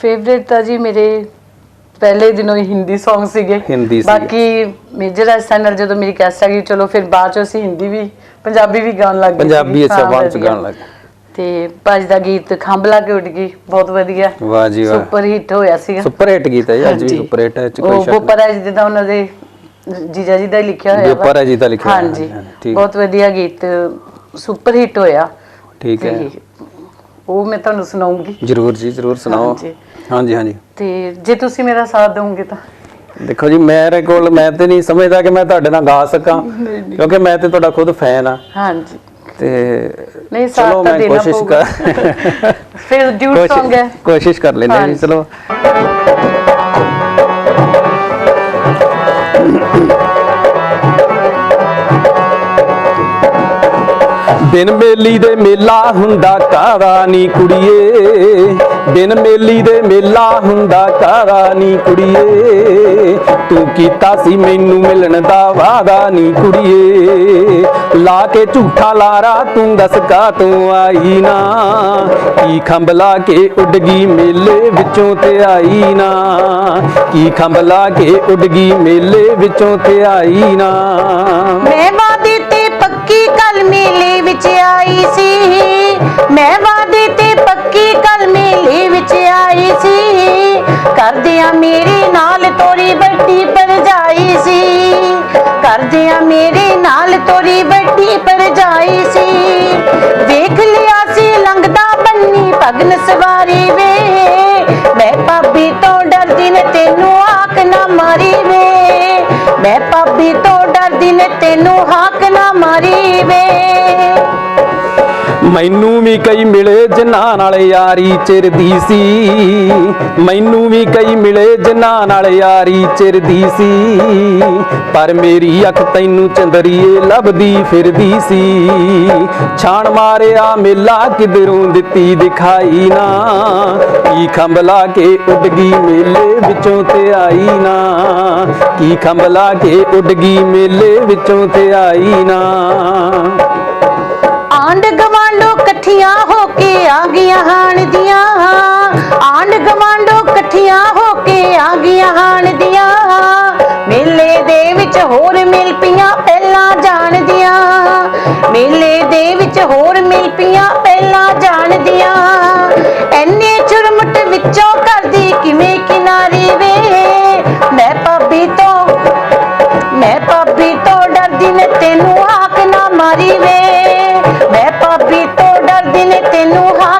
Favourite ਤਾਂ ਜੀ ਮੇਰੇ ਪਹਿਲੇ ਦਿਨੋਂ ਹੀ ਹਿੰਦੀ Song ਸੀਗੇ ਹਿੰਦੀ। ਬਾਕੀ ਮੇਜਰ ਰਾਜਸਥਾਨ ਨਾਲ ਜਦੋਂ ਮੇਰੀ ਕੈਸਟ ਆ ਗਈ ਚਲੋ ਫਿਰ ਬਾਅਦ ਚ ਅਸੀਂ ਹਿੰਦੀ ਵੀ ਪੰਜਾਬੀ ਵੀ ਗਾਉਣ ਲੱਗ ਗਏ ਪੰਜਾਬੀ। ਅੱਛਾ ਬਾਅਦ ਚ। ਗਾਣ ਲੱਗ ਤੇ ਭੱਜ ਦਾ ਗੀਤ ਖੰਭਲਾ ਕੇ ਉੱਡ ਗਈ ਬਹੁਤ ਵਧੀਆ ਵਾਹ ਜੀ ਵਾਹ ਸੁਪਰ ਹਿੱਟ ਹੋਇਆ ਸੀਗਾ ਸੁਪਰ ਹਿੱਟ ਗੀਤ ਹੈ ਜੀ, ਅੱਜ ਵੀ। ਸੁਪਰ ਹਿੱਟ ਹੈ 'ਚ ਕੋਈ ਉਹ ਸ਼ੱਕ ਬੋਪਾ ਰਾਜ ਜੀ ਦਾ ਉਹਨਾਂ ਦੇ ਜੀਜਾ ਜੀ ਦਾ ਲਿਖਿਆ ਹੋਇਆ ਬੋਪਾ ਰਾਜ ਜੀ ਦਾ ਲਿਖਿਆ ਹਾਂਜੀ। ਬਹੁਤ ਵਧੀਆ ਗੀਤ ਸੁਪਰ ਹਿੱਟ ਹੋਇਆ ਠੀਕ ਹੈ ਉਹ ਮੈਂ ਤੁਹਾਨੂੰ ਸੁਣਾਉਂਗੀ। ਜਰੂਰ ਜੀ ਜਰੂਰ ਸੁਣਾਓ। ਹਾਂਜੀ। ਹਾਂਜੀ ਹਾਂਜੀ। ਤੇ ਜੇ ਤੁਸੀਂ ਮੇਰਾ ਸਾਥ ਦਿਓਗੇ ਤਾਂ? ਦੇਖੋ ਜੀ ਮੇਰੇ ਕੋਲ ਮੈਂ ਤੇ ਨਹੀਂ ਸਮਝਦਾ ਕਿ ਮੈਂ ਤੁਹਾਡੇ ਨਾਲ ਗਾ ਸਕਾਂ ਕਿਉਂਕਿ ਮੈਂ ਤੇ ਤੁਹਾਡਾ ਖੁਦ ਫੈਨ ਆ। ਹਾਂਜੀ। ਤੇ ਨਹੀਂ ਸਾਥ ਚਲੋ ਤਾਂ ਮੈਂ ਦੇਣਾ ਕੋਸ਼ਿਸ਼ ਪਊਗਾ। ਕਰ ਫਿਰ ਡਿਊਟ ਕੋਸ਼ਿਸ਼ ਹੈ। ਕੋਸ਼ਿਸ਼ ਕਰ ਲੈਂਦੇ ਹਾਂ ਜੀ ਹਾਂਜੀ। ਚਲੋ। ਬਿਨ ਮੇਲੀ ਦੇ ਮੇਲਾ ਹੁੰਦਾ ਕਾਰਾ ਨੀ ਕੁੜੀਏ। ਬਿਨ ਮੇਲੀ ਦੇ ਮੇਲਾ ਹੁੰਦਾ ਕਾਰਾ ਨੀ ਕੁੜੀਏ। ਤੂੰ ਕੀਤਾ ਸੀ ਮੈਨੂੰ ਮਿਲਣ ਦਾ ਵਾਦਾ ਨੀ ਕੁੜੀਏ। ਲਾ ਕੇ ਝੂਠਾ ਲਾਰਾ ਤੂੰ ਦੱਸ ਕਾ ਤੂੰ ਆਈ ਨਾ। ਕੀ ਖੰਭ ਲਾ ਕੇ ਉੱਡ ਗਈ ਮੇਲੇ ਵਿੱਚੋਂ ਤੇ ਆਈ ਨਾ। ਕੀ ਖੰਭ ਲਾ ਕੇ ਉੱਡ ਗਈ ਮੇਲੇ ਵਿੱਚੋਂ ਤੇ ਆਈ ਨਾ। ਮੈਂ ਵਾਦੇ ਤੇ ਪੱਕੀ ਕਲ ਵਿੱਚ ਆਈ ਸੀ। ਮੈਂ ਵਾਦੇ ਤੇ ਪੱਕੀ ਕਲ ਮੇਲੇ ਵਿੱਚ ਆਈ ਸੀ। ਕਰਦਿਆਂ ਮੇਰੇ ਨਾਲ ਤੋਰੀ ਵੱਡੀ ਪਰਜਾਈ ਸੀ। ਕਰਦਿਆਂ ਮੇਰੇ ਨਾਲ ਤੋਰੀ ਵੱਡੀ ਪਰਜਾਈ ਸੀ। ਵੇਖ ਲਿਆ ਸੀ ਲੰਘਦਾ ਬੰਨੀ ਪਗਨ ਸਵਾਰੀ ਵੇ। ਮੈਂ ਭਾਬੀ ਤੋਂ ਡਰਦੀ ਨੇ ਤੈਨੂੰ ਆਖ ਨਾ ਮਾਰੀ ਵੇ। ਮੈਂ ਭਾਬੀ ਤੋਂ ਡਰਦੀ ਤੈਨੂੰ ਹਾਕ ਨਾ ਮਾਰੀ ਵੇ ਮੈਨੂੰ ਵੀ ਕਈ ਮਿਲੇ ਜਿਨ੍ਹਾਂ ਨਾਲ ਯਾਰੀ ਚਿਰਦੀ ਸੀ। ਮੈਨੂੰ ਵੀ ਕਈ ਮਿਲੇ ਜਿਨ੍ਹਾਂ ਨਾਲ ਯਾਰੀ ਚਿਰਦੀ ਸੀ। ਪਰ ਮੇਰੀ ਅੱਖ ਤੈਨੂੰ ਚੰਦਰੀਏ ਲੱਭਦੀ ਫਿਰਦੀ ਸੀ। ਛਾਣ ਮਾਰਿਆ ਮੇਲਾ ਕਿਧਰੋਂ ਦਿੱਤੀ ਦਿਖਾਈ ਨਾ। ਕੀ ਖੰਭ ਲਾ ਕੇ ਉੱਡ ਗਈ ਮੇਲੇ ਵਿੱਚੋਂ ਤੇ ਆਈ ਨਾ। ਕੀ ਖੰਭ ਲਾ ਕੇ ਉੱਡ ਗਈ ਮੇਲੇ ਵਿੱਚੋਂ ਤੇ ਆਈ ਨਾ। ਆਂਡ ਆ ਗਈਆਂ ਹਾਣ ਦੀਆਂ। ਆਂਡ ਗਵਾਂਡੋ ਇਕੱਠੀਆਂ ਹੋ ਕੇ ਆ ਗਈਆਂ ਹਾਣ ਦੀਆਂ। ਮੇਲੇ ਦੇ ਵਿੱਚ ਹੋਰ ਮਿਲ ਪੀਆਂ ਪਹਿਲਾਂ ਜਾਣਦੀਆਂ ਮੇਲੇ ਦੇ ਵਿੱਚ ਹੋਰ ਮਿਲ ਪੀਆਂ ਪਹਿਲਾਂ ਜਾਣਦੀਆਂ ਐਨੇ ਚੁਰਮਟ ਵਿੱਚੋਂ ਕਰਦੀ ਕਿਵੇਂ ਕਿਨਾਰੀ ਵੇ? ਮੈਂ ਭਾਬੀ ਤੋਂ, ਮੈਂ ਭਾਬੀ ਤੋਂ ਡਰਦੀ ਨੇ ਤੈਨੂੰ ਆਖ ਨਾ ਮਾਰੀ ਵੇ। ਮੈਂ ਭਾਬੀ ਤੋਂ দিলেতে লোহা